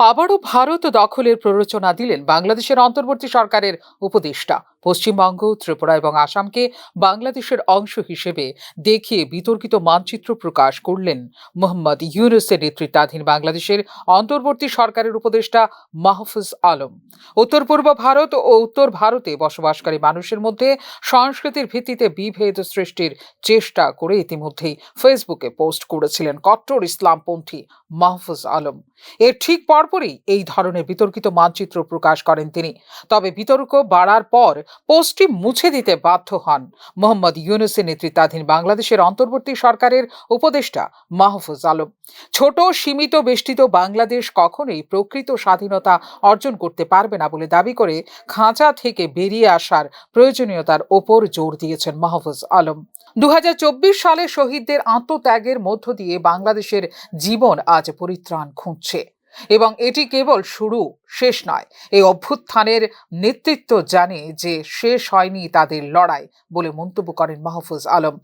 আবারও ভারত দখলের প্ররোচনা দিলেন বাংলাদেশের অন্তর্বর্তী সরকারের উপদেষ্টা। পশ্চিমবঙ্গ, ত্রিপুরা এবং আসামকে বাংলাদেশের অংশ হিসেবে দেখিয়ে বিতর্কিত মানচিত্র প্রকাশ করলেন মোহাম্মদ ইউনুসের নেতৃত্বাধীন বাংলাদেশের অন্তর্বর্তী সরকারের উপদেষ্টা মাহফুজ আলম। উত্তর পূর্ব ভারত ও উত্তর ভারতে বসবাসকারী মানুষের মধ্যে সংস্কৃতির ভিত্তিতে বিভেদ সৃষ্টির চেষ্টা করে ইতিমধ্যেই ফেসবুকে পোস্ট করেছিলেন কট্টর ইসলামপন্থী মাহফুজ আলম। এর ঠিক পরপরই এই ধরনের বিতর্কিত মানচিত্র প্রকাশ করেন তিনি। তবে বিতর্ক বাড়ার পর পোস্টটি মুছে দিতে বাধ্য হন। মোহাম্মদ ইউনুসের নেতৃত্বাধীন বাংলাদেশের অন্তর্বর্তী সরকারের উপদেষ্টা মাহফুজ আলম। ছোট, সীমিত, বেষ্টিত বাংলাদেশ কখনোই প্রকৃত স্বাধীনতা অর্জন করতে পারবে না বলে দাবি করে খাঁচা থেকে বেরিয়ে আসার প্রয়োজনীয়তার ওপর জোর দিয়েছেন মাহফুজ আলম। দু হাজার চব্বিশ সালে শহীদদের আত্মত্যাগের মধ্য দিয়ে বাংলাদেশের জীবন আজ পরিত্রাণ খুঁজছে। এবং এটি কেবল শুরু, শেষ নয়। এই অভ্যুত্থানের নেতৃত্ব জানে যে শেষ হয়নি তাদের লড়াই বলে মন্তব্য করেন মাহফুজ আলম।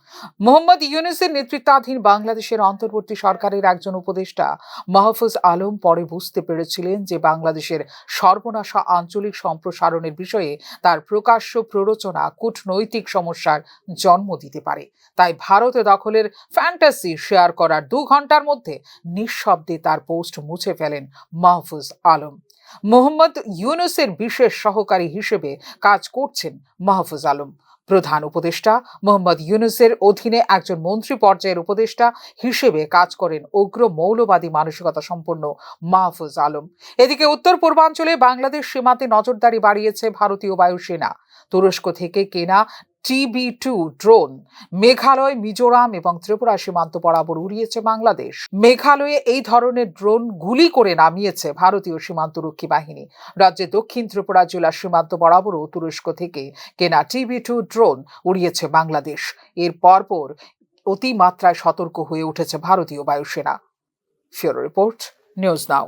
মোহাম্মদ ইউনুসের নেতৃত্বাধীন বাংলাদেশের অন্তর্বর্তী সরকারের একজন উপদেষ্টা মাহফুজ আলম পরে বুঝতে পেরেছিলেন যে বাংলাদেশের সর্বনাশা আঞ্চলিক সম্প্রসারণের বিষয়ে তার প্রকাশ্য প্ররোচনা কূটনৈতিক সমস্যার জন্ম দিতে পারে। তাই ভারতে দখলের ফ্যান্টাসি শেয়ার করার দু ঘণ্টার মধ্যে নিঃশব্দে তার পোস্ট মুছে ফেলেন মাহফুজ আলম। মোহাম্মদ ইউনুসের বিশেষ সহকারী হিসেবে কাজ করছেন মাহফুজ আলম। প্রধান উপদেষ্টা মোহাম্মদ ইউনুসের অধীনে একজন মন্ত্রী পর্যায়ের উপদেষ্টা হিসেবে কাজ করেন উগ্র মৌলবাদী মানসিকতা সম্পন্ন মাহফুজ আলম। এদিকে উত্তর পূর্বাঞ্চলে বাংলাদেশ সীমান্তে নজরদারি বাড়িয়েছে ভারতীয় বায়ুসেনা। তুরস্ক থেকে কেনা TB two drone. Meghalaya, Mizoram এবং ত্রিপুরা সীমান্ত বরাবর উড়িয়েছে বাংলাদেশ। মেঘালয়ে এই ধরনের ড্রোন গুলি করে নামিয়েছে ভারতীয় সীমান্তরক্ষী বাহিনী। রাজ্যে দক্ষিণ ত্রিপুরা জেলার সীমান্ত বরাবরও তুরস্ক থেকে কেনা টিবি টু ড্রোন উড়িয়েছে বাংলাদেশ। এর পরপর অতিমাত্রায় সতর্ক হয়ে উঠেছে ভারতীয় বায়ুসেনা। ফিওর রিপোর্ট, নিউজ নাও।